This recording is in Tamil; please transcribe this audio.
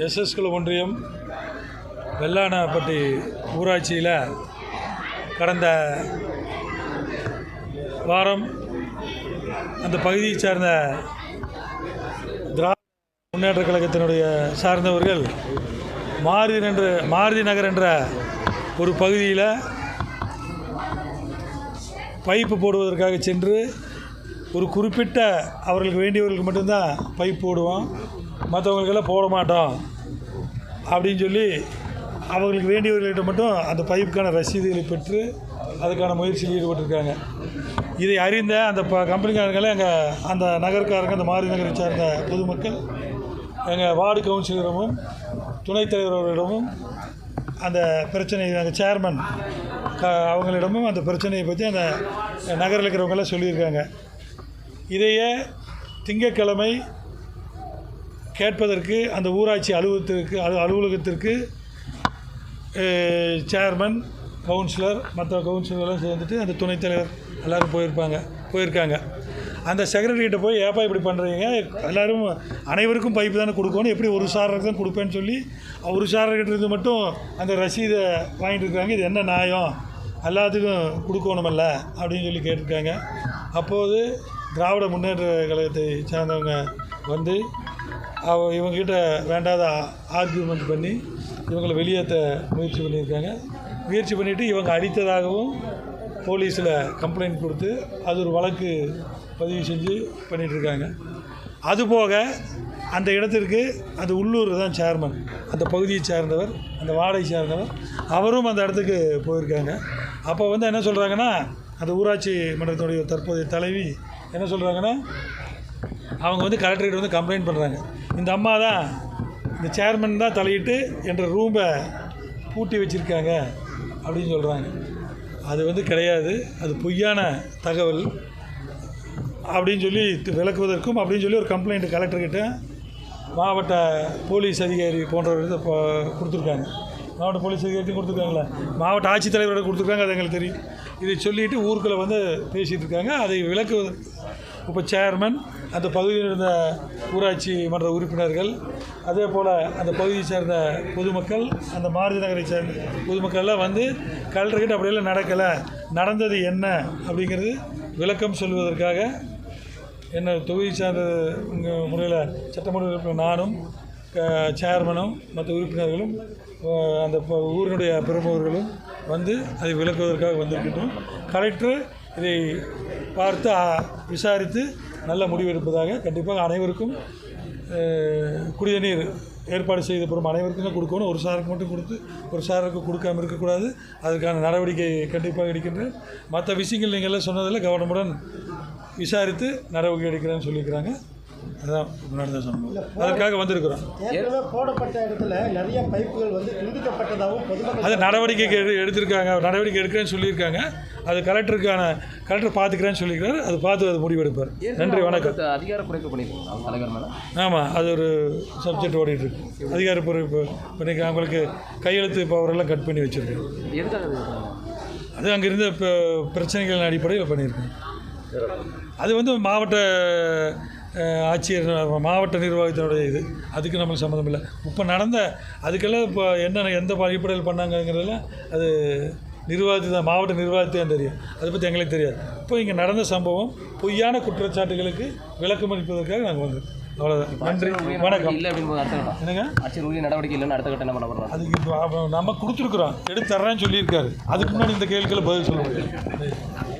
எஸ்எஸ்குல ஒன்றியம் வெள்ளானப்பட்டி ஊராட்சியில் கடந்த வாரம் அந்த பகுதியை சார்ந்த திராவிட முன்னேற்ற கழகத்தினுடைய சார்ந்தவர்கள் மாருதி என்ற மாருதி நகர் என்ற ஒரு பகுதியில் பைப்பு போடுவதற்காக சென்று ஒரு குறிப்பிட்ட அவர்களுக்கு வேண்டியவர்களுக்கு மட்டும்தான் பைப் போடுவோம். மற்றவங்களுக்கெல்லாம் போட மாட்டோம். அப்படின்னு சொல்லி அவர்களுக்கு வேண்டியவர்கள்ட்ட மட்டும் அந்த பைப்புக்கான ரசீதுகளை பெற்று அதுக்கான முயற்சியில் ஈடுபட்டிருக்காங்க. இதை அறிந்த அந்த ப கம்பெனிக்காரங்களை எங்கள் அந்த நகர்க்காரங்க அந்த மாரி நகரை சார்ந்த பொதுமக்கள் எங்கள் வார்டு கவுன்சிலரிடமும் துணைத் அவர்களிடமும் அந்த பிரச்சனை அந்த சேர்மன் க அவங்களிடமும் அந்த பிரச்சனையை பற்றி அந்த நகரில் இருக்கிறவங்களாம் சொல்லியிருக்காங்க. இதையே திங்கட்கிழமை கேட்பதற்கு அந்த ஊராட்சி அலுவலகத்திற்கு அலு அலுவலகத்திற்கு சேர்மன் கவுன்சிலர் மற்ற கவுன்சிலர்லாம் சேர்ந்துட்டு அந்த துணைத் தலைவர் எல்லோரும் போயிருப்பாங்க போயிருக்காங்க. அந்த செக்ரட்டரிகிட்ட போய் ஏப்பா இப்படி பண்ணுறீங்க எல்லோரும் அனைவருக்கும் பைப்பு தானே கொடுக்கணும். எப்படி ஒரு சாரருக்கு தான் கொடுப்பேன்னு சொல்லி ஒரு சாரர்கிட்ட இருந்து மட்டும் அந்த ரசீதை வாங்கிட்டு இருக்காங்க. இது என்ன நியாயம்? எல்லாத்துக்கும் கொடுக்கணுமல்ல? அப்படின்னு சொல்லி கேட்டிருக்காங்க. அப்போது திராவிட முன்னேற்ற கழகத்தை சார்ந்தவங்க வந்து அவ இவங்ககிட்ட வேண்டாத ஆர்கியூமெண்ட் பண்ணி இவங்களை வெளியேற்ற முயற்சி பண்ணியிருக்காங்க. முயற்சி பண்ணிவிட்டு இவங்க அடித்ததாகவும் போலீஸில் கம்ப்ளைண்ட் கொடுத்து அது ஒரு வழக்கு பதிவு செஞ்சு பண்ணிகிட்ருக்காங்க அதுபோக அந்த இடத்திற்கு அந்த உள்ளூர் தான் சேர்மன் அந்த பகுதியை சேர்ந்தவர் அந்த வாடகை சேர்ந்தவர் அவரும் அந்த இடத்துக்கு போயிருக்காங்க. அப்போ வந்து என்ன சொல்கிறாங்கன்னா அந்த ஊராட்சி மன்றத்தினுடைய தற்போதைய தலைவி என்ன சொல்கிறாங்கன்னா அவங்க வந்து கலெக்டர்கிட்ட வந்து கம்ப்ளைண்ட் பண்ணுறாங்க இந்த அம்மா தான் இந்த சேர்மன் தான் தலையிட்டு என்ற ரூமை பூட்டி வச்சுருக்காங்க அப்படின்னு சொல்கிறாங்க அது வந்து கிடையாது. அது பொய்யான தகவல் அப்படின்னு சொல்லி விளக்குவதற்கும் அப்படின்னு சொல்லி ஒரு கம்ப்ளைண்ட் கலெக்டர்கிட்ட மாவட்ட போலீஸ் அதிகாரி போன்றவர்கள் இப்போ கொடுத்துருக்காங்க. மாவட்ட போலீஸ் அதிகாரிட்டையும் கொடுத்துருக்காங்களா? மாவட்ட ஆட்சித்தலைவரோட கொடுத்துருக்காங்க அது எங்களுக்கு தெரியும். இதை சொல்லிவிட்டு ஊருக்குள்ளே வந்து பேசிகிட்டு இருக்காங்க. அதை விளக்குவதற்கு இப்போ சேர்மன் அந்த பகுதியில் இருந்த ஊராட்சி மன்ற உறுப்பினர்கள் அதே போல் அந்த பகுதியை சேர்ந்த பொதுமக்கள் அந்த மாருதி நகரை சேர்ந்த பொதுமக்கள் எல்லாம் வந்து கலெக்டர்கிட்ட அப்படியெல்லாம் நடக்கலை. நடந்தது என்ன அப்படிங்கிறது விளக்கம் சொல்வதற்காக என்ன தொகுதி சார்ந்த முறையில் சட்டமன்ற உறுப்பினர் நானும் சேர்மனும் மற்ற உறுப்பினர்களும் அந்த ஊரினுடைய பிரமுகர்களும் வந்து அதை விளக்குவதற்காக வந்திருக்கின்றோம். கலெக்டர் இதை பார்த்து விசாரித்து நல்ல முடிவெடுப்பதாக கண்டிப்பாக அனைவருக்கும் குடிநீர் ஏற்பாடு செய்த பிறகு அனைவருக்கும் கொடுக்கணும். ஒரு சாருக்கு மட்டும் கொடுத்து ஒரு சாருக்கு கொடுக்காம இருக்கக்கூடாது. அதற்கான நடவடிக்கை கண்டிப்பாக எடுக்கின்றேன். மற்ற விஷயங்கள் நீங்கள் எல்லாம் சொன்னதில் கவனமுடன் விசாரித்து நடவடிக்கை எடுக்கிறேன்னு சொல்லியிருக்கிறாங்க. அதான் நடந்த சம்பவம் அதற்காக வந்திருக்கிறோம். ஏற்கனவே போடப்பட்ட இடத்துல நிறைய பைப்புகள் வந்து துண்டிக்கப்பட்டதாகவும் பொதுமக்கள் அது நடவடிக்கை எடு- எடுத்திருக்காங்க. நடவடிக்கை எடுக்கிறேன்னு சொல்லியிருக்காங்க. அது கலெக்டருக்கான கலெக்டர் பார்த்துக்கிறேன்னு சொல்லியிருக்காரு அது பார்த்து அது முடிவெடுப்பார். நன்றி வணக்கம். அதிகார குறைப்பு ஆமாம் அது ஒரு சப்ஜெக்ட் ஓடிட்டுருக்கு. அதிகாரப்பூர்வ பண்ணி அவங்களுக்கு கையெழுத்து பவரெல்லாம் கட் பண்ணி வச்சுருக்கேன்? அது அங்கே இருந்த பிரச்சனைகளின் அடிப்படையில் பண்ணியிருக்கேன் அது வந்து மாவட்ட ஆட்சியர் மாவட்ட நிர்வாகத்தினுடைய இது. அதுக்கு நம்மளுக்கு சம்மந்தம் இல்லை. இப்போ நடந்த அதுக்கெல்லாம் இப்போ என்ன எந்த அடிப்படையில் பண்ணாங்கங்கிறதெல்லாம் அது நிர்வாகத்தை தான் மாவட்ட நிர்வாகத்தை தான் தெரியும். அதை பற்றி எங்களுக்கு தெரியாது. இப்போ இங்கே நடந்த சம்பவம் பொய்யான குற்றச்சாட்டுகளுக்கு விளக்கம் அளிப்பதற்காக நாங்கள் வந்தோம். அவ்வளோதான் நன்றி. வணக்கம். இல்லை அப்படின்னு அடுத்த கட்டம் என்னங்க? ஆட்சியர் உரிய நடவடிக்கை இல்லைன்னு அடுத்த கட்டம் என்ன பண்ண அதுக்கு நம்ம கொடுத்துருக்குறோம். எடுத்து தர்றேன்னு சொல்லியிருக்காரு. அதுக்கு முன்னாடி இந்த கேள்விக்கெல்லாம் பதில் சொல்ல முடியாது.